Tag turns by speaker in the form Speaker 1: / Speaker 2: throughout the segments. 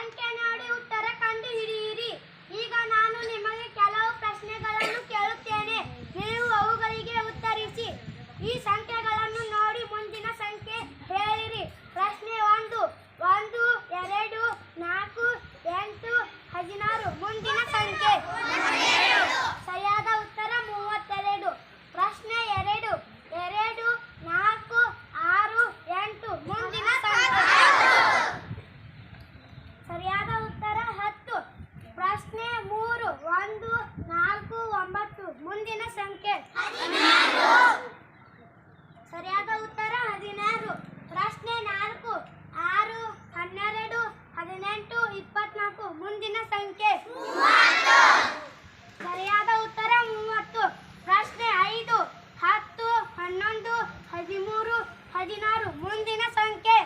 Speaker 1: and can I ಸರಿಯಾದ ಉತ್ತರ ಹದಿನಾರು. ಪ್ರಶ್ನೆ ನಾಲ್ಕು, ಆರು, ಹನ್ನೆರಡು, ಹದಿನೆಂಟು, ಇಪ್ಪತ್ನಾಲ್ಕು. ಮುಂದಿನ ಸಂಖ್ಯೆ ಸರಿಯಾದ ಉತ್ತರ ಮೂವತ್ತು. ಪ್ರಶ್ನೆ ಐದು, ಹತ್ತು, ಹನ್ನೊಂದು, ಹದಿಮೂರು, ಹದಿನಾರು. ಮುಂದಿನ ಸಂಖ್ಯೆ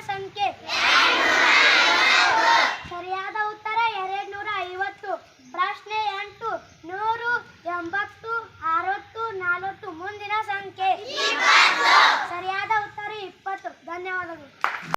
Speaker 1: ಸಂಖ್ಯೆ? ಸರಿಯಾದ ಉತ್ತರ ಎರಡು ನೂರ ಐವತ್ತು ಪ್ರಶ್ನೆ ಎಂಟು ನೂರು ಎಂಬತ್ತು ಅರವತ್ತು ನಾಲ್ವತ್ತು ಮುಂದಿನ ಸಂಖ್ಯೆ.